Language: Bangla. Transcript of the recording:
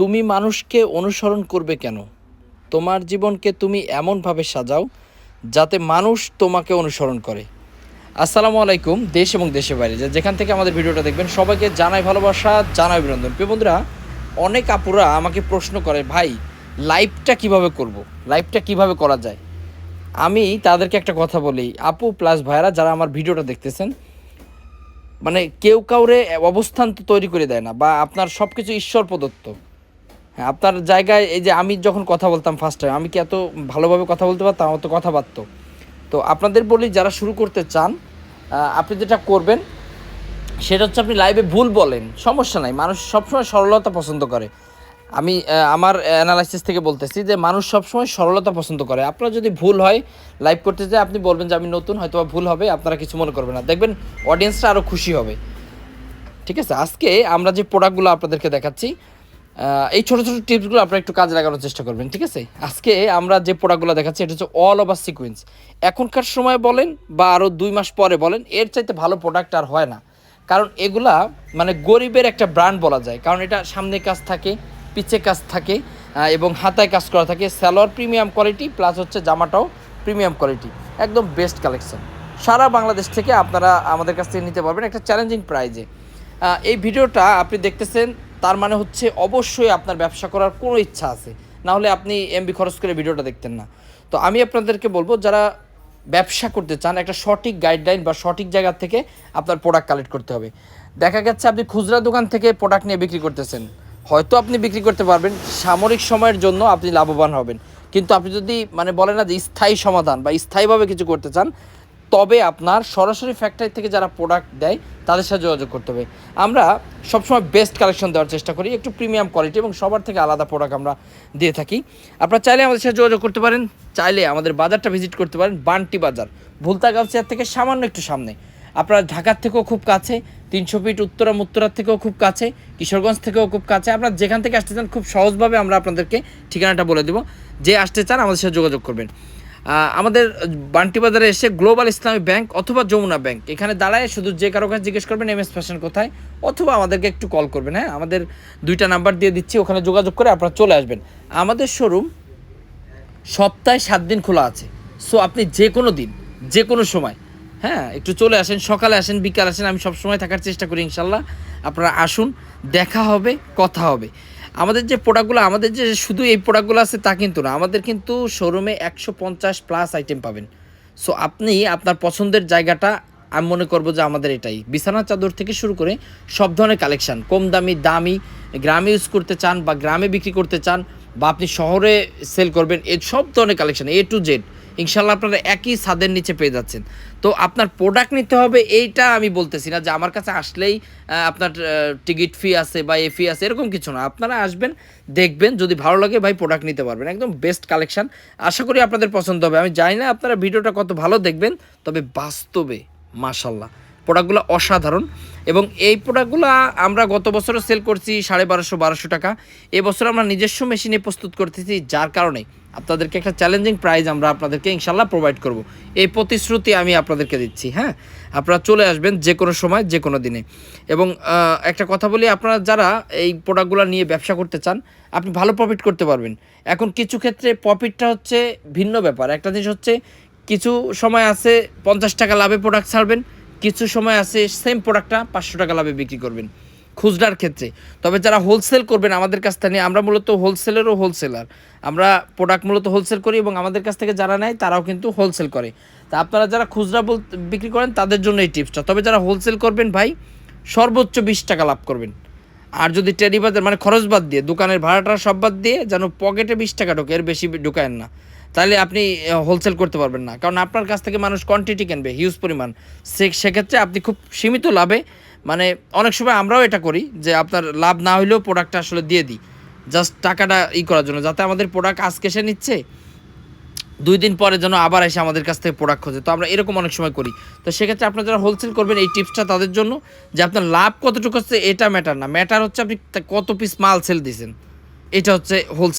তুমি মানুষকে অনুসরণ করবে কেন? তোমার জীবনকে তুমি এমনভাবে সাজাও যাতে মানুষ তোমাকে অনুসরণ করে। আসসালামু আলাইকুম, দেশ এবং দেশের বাইরে। যেখান থেকে আমাদের ভিডিওটা দেখবেন, সবাইকে জানাই ভালোবাসা, জানাই অভিনন্দন। প্রিয় বন্ধুরা, অনেক আপুরা আমাকে প্রশ্ন করে, ভাই লাইভটা কীভাবে করব? লাইভটা কীভাবে করা যায়? আমি তাদেরকে একটা কথা বলি, আপু প্লাস ভাইরা যারা আমার ভিডিওটা দেখতেছেন মানে কেউ কাউরে অবস্থান তৈরি করে দেয় না বা আপনার সব কিছু ঈশ্বর প্রদত্ত। আপনার জায়গায় এই যে আমি যখন কথা বলতাম ফার্স্ট টাইম আমি কি এত ভালোভাবে কথা বলতে পারতাম? আমার তো কথা পারত তো আপনাদের বলি, যারা শুরু করতে চান আপনি যেটা করবেন, সেটা হচ্ছে আপনি লাইভে ভুল বলেন। সমস্যা নাই। মানুষ সবসময় সরলতা পছন্দ করে। আমি আমার অ্যানালাইসিস থেকে বলতেছি যে, মানুষ সবসময় সরলতা পছন্দ করে। আপনার যদি ভুল হয় লাইভ করতে চাই আপনি বলবেন যে, আমি নতুন হয়তো ভুল হবে, আপনারা কিছু মনে করবেন না। দেখবেন অডিয়েন্সটা আরও খুশি হবে। ঠিক আছে? আজকে আমরা যে প্রোডাক্টগুলো আপনাদেরকে দেখাচ্ছি এই ছোটো ছোটো টিপসগুলো আপনারা একটু কাজে লাগানোর চেষ্টা করবেন, ঠিক আছে? আজকে আমরা যে প্রোডাক্টগুলো দেখাচ্ছি, এটা হচ্ছে অল ওভার সিকোয়েন্স এখনকার সময় বলেন বা আরও দুই মাস পরে বলেন, এর চাইতে ভালো প্রোডাক্ট আর হয় না। কারণ এগুলা মানে গরিবের একটা ব্র্যান্ড বলা যায়। কারণ এটা সামনে কাজ থাকে, পিছে কাজ থাকে এবং হাতায় কাজ করা থাকে। স্যালোয়ার প্রিমিয়াম কোয়ালিটি প্লাস হচ্ছে জামাটাও প্রিমিয়াম কোয়ালিটি একদম বেস্ট কালেকশন সারা বাংলাদেশ থেকে আপনারা আমাদের কাছ থেকে নিতে পারবেন একটা চ্যালেঞ্জিং প্রাইজে এই ভিডিওটা আপনি দেখতেছেন তার মানে হচ্ছে অবশ্যই আপনার ব্যবসা করার কোনো ইচ্ছা আছে। না হলে আপনি এমবি খরচ করে ভিডিওটা দেখতেন না। তো আমি আপনাদেরকে বলব, যারা ব্যবসা করতে চান, একটা সঠিক গাইডলাইন বা সঠিক জায়গা থেকে আপনার প্রোডাক্ট কালেক্ট করতে হবে। দেখা গেছে আপনি খুচরা দোকান থেকে প্রোডাক্ট নিয়ে বিক্রি করতেছেন। হয়তো আপনি বিক্রি করতে পারবেন, সামরিক সময়ের জন্য আপনি লাভবান হবেন। কিন্তু আপনি যদি মানে বলে না যে স্থায়ী সমাধান বা স্থায়ীভাবে কিছু করতে চান তবে আপনার সরাসরি ফ্যাক্টরি থেকে যারা প্রোডাক্ট দেয়, তাদের সাথে যোগাযোগ করতে হবে। আমরা সবসময় বেস্ট কালেকশন দেওয়ার চেষ্টা করি, একটু প্রিমিয়াম কোয়ালিটি এবং সবার থেকে আলাদা প্রোডাক্ট আমরা দিয়ে থাকি। আপনারা চাইলে আমাদের সাথে যোগাযোগ করতে পারেন, চাইলে আমাদের বাজারটা ভিজিট করতে পারেন, বান্টি বাজার ভুলতা গাউসিয়ার থেকে সামান্য একটু সামনে। আপনারা ঢাকার থেকেও খুব কাছে, তিনশো ফিট উত্তরা উত্তরার থেকেও খুব কাছে, কিশোরগঞ্জ থেকেও খুব কাছে। আপনারা যেখান থেকে আসতে চান, খুব সহজভাবে আমরা আপনাদেরকে ঠিকানাটা বলে দেবো। যে আসতে চান, আমাদের সাথে যোগাযোগ করবেন। আমাদের বান্টি বাজারে এসে গ্লোবাল ইসলামী ব্যাংক অথবা যমুনা ব্যাংক এখানে দাঁড়ায় শুধু যে কারও কাছে জিজ্ঞেস করবেন এম এস ফ্যাশন কোথায়, অথবা আমাদেরকে একটু কল করবেন হ্যাঁ? আমাদের দুইটা নাম্বার দিয়ে দিচ্ছি, ওখানে যোগাযোগ করে আপনারা চলে আসবেন। আমাদের শোরুম সপ্তাহে সাত দিন খোলা আছে। সো আপনি যে কোনো দিন, যে কোনো সময় হ্যাঁ? একটু চলে আসেন, সকালে আসেন, বিকাল আসেন, আমি সব সময় থাকার চেষ্টা করি ইনশাল্লাহ। আপনারা আসুন, দেখা হবে, কথা হবে। আমাদের যে প্রোডাক্টগুলো আমাদের যে শুধু এই প্রোডাক্টগুলো আছে তা কিন্তু না। আমাদের কিন্তু শোরুমে একশো পঞ্চাশ প্লাস আইটেম পাবেন। সো আপনি আপনার পছন্দের জায়গাটা, আমি মনে করব যে আমাদের এটাই। বিছানা চাদর থেকে শুরু করে সব ধরনের কালেকশান কম দামি দামি, গ্রামে ইউজ করতে চান বা গ্রামে বিক্রি করতে চান বা আপনি শহরে সেল করবেন এই সব ধরনের কালেকশন এ টু জেড ইনশাল্লাহ আপনারা একই ছাদের নিচে পেয়ে যাচ্ছেন। তো আপনার প্রোডাক্ট নিতে হবে এইটা আমি বলতেছি না যে আমার কাছে আসলেই আপনার টিকিট ফি আছে বা এ ফি আছে, এরকম কিছু না। আপনারা আসবেন, দেখবেন, যদি ভালো লাগে ভাই প্রোডাক্ট নিতে পারবেন। একদম বেস্ট কালেকশন আশা করি আপনাদের পছন্দ হবে। আমি জানি না আপনারা ভিডিওটা কত ভালো দেখবেন, তবে বাস্তবে মাশাল্লাহ প্রোডাক্টগুলো অসাধারণ। এবং এই প্রোডাক্টগুলো আমরা গত বছরও সেল করছি সাড়ে বারোশো বারোশো টাকা। এবছর আমরা নিজস্ব মেশিনে প্রস্তুত করতেছি, যার কারণে আপনাদেরকে একটা চ্যালেঞ্জিং প্রাইজ আমরা আপনাদেরকে ইনশাল্লাহ প্রোভাইড করব। এই প্রতিশ্রুতি আমি আপনাদেরকে দিচ্ছি হ্যাঁ? আপনারা চলে আসবেন যে কোনো সময়, যে কোনো দিনে। এবং একটা কথা বলি, আপনারা যারা এই প্রোডাক্টগুলো নিয়ে ব্যবসা করতে চান, আপনি ভালো প্রফিট করতে পারবেন। এখন কিছু ক্ষেত্রে প্রফিটটা হচ্ছে ভিন্ন ব্যাপার। একটা জিনিস হচ্ছে, কিছু সময় আছে পঞ্চাশ টাকা লাভে প্রোডাক্ট ছাড়বেন, কিছু সময় আছে সেম প্রোডাক্টটা পাঁচশো টাকা লাভে বিক্রি করবেন। খুচরার ক্ষেত্রে। তবে যারা হোলসেল করবেন, আমাদের কাছ থেকে আমরা মূলত হোলসেলেরও হোলসেলার আমরা প্রোডাক্ট মূলত হোলসেল করি এবং আমাদের কাছ থেকে যারা নেয়, তারাও কিন্তু হোলসেল করে। তা আপনারা যারা খুচরা বল বিক্রি করেন, তাদের জন্য এই টিপসটা তবে যারা হোলসেল করবেন ভাই, সর্বোচ্চ বিশ টাকা লাভ করবেন। আর যদি টেরি বাজার মানে খরচ বাদ দিয়ে, দোকানের ভাড়াটা সব বাদ দিয়ে যেন পকেটে বিশ টাকা ঢোকে, এর বেশি ঢুকায়েন না। তাহলে আপনি হোলসেল করতে পারবেন না। কারণ আপনার কাছ থেকে মানুষ কোয়ান্টিটি কিনবে হিউজ পরিমাণ। সেক্ষেত্রে আপনি খুব সীমিত লাভে মানে অনেক সময় আমরাও এটা করি যে আপনার লাভ না হইলেও প্রোডাক্টটা আসলে দিয়ে দিই। জাস্ট টাকাটা ই করার জন্য, যাতে আমাদের প্রোডাক্ট আজকে সে নিচ্ছে, দুই দিন পরে যেন আবার এসে আমাদের কাছ থেকে প্রোডাক্ট খোঁজে। তো আমরা এরকম অনেক সময় করি। তো সেক্ষেত্রে আপনারা যারা হোলসেল করবেন এই টিপসটা তাদের জন্য যে আপনার লাভ কতটুকু হচ্ছে, এটা ম্যাটার না। ম্যাটার হচ্ছে আপনি কত পিস মাল সেল দিয়েছেন। এটা হচ্ছে হোলসেল